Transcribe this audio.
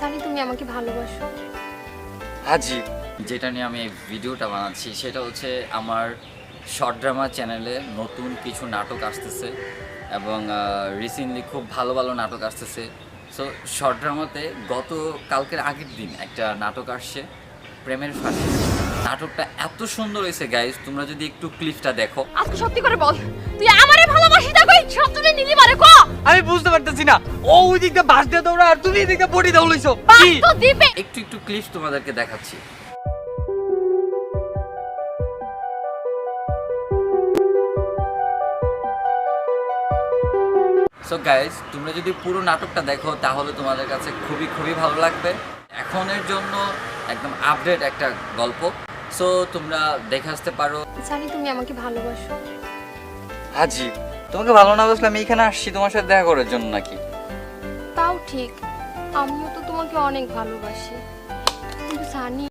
জানি তুমি আমাকে ভালোবাসো। হাজি। যেটা নিয়ে আমি এই ভিডিওটা বানাচ্ছি সেটা হচ্ছে আমার শর্ট ড্রামা চ্যানেলে নতুন কিছু নাটক আসতেছে এবং রিসেন্টলি খুব ভালো ভালো নাটক আসতেছে। সো শর্ট ড্রামাতে গত কালকের আগের দিন একটা নাটক আসছে প্রেমের ফাঁসি। নাটকটা এত সুন্দর হয়েছে গাইজ তোমরা যদি একটু ক্লিপটা দেখো। আজকে সত্যি করে বল তুই আমারে ভালোবাসিস? আমি বুঝতে পারতেছি না। ও ওই দিকটা বাস দিয়ে দৌড়া আর তুমি এই দিকটা বডি দৌড়াইছো কি? তো দিবে। একটু একটু ক্লিপস তোমাদেরকে দেখাচ্ছি। সো গাইজ তোমরা যদি পুরো নাটকটা দেখো তাহলে তোমাদের কাছে খুবই খুবই ভালো লাগবে। এখনের জন্য একদম আপডেট একটা গল্প। সো তোমরা দেখে আসতে পারো। জানি তুমি আমাকে ভালোবাসো। হাজি। তোমাকে ভালো না বুঝলে আমি এখানে আসছি, তোমার সাথে দেখা করার জন্য নাকি? তাও ঠিক। আমিও তো তোমাকে অনেক ভালোবাসি। কিন্তু সানি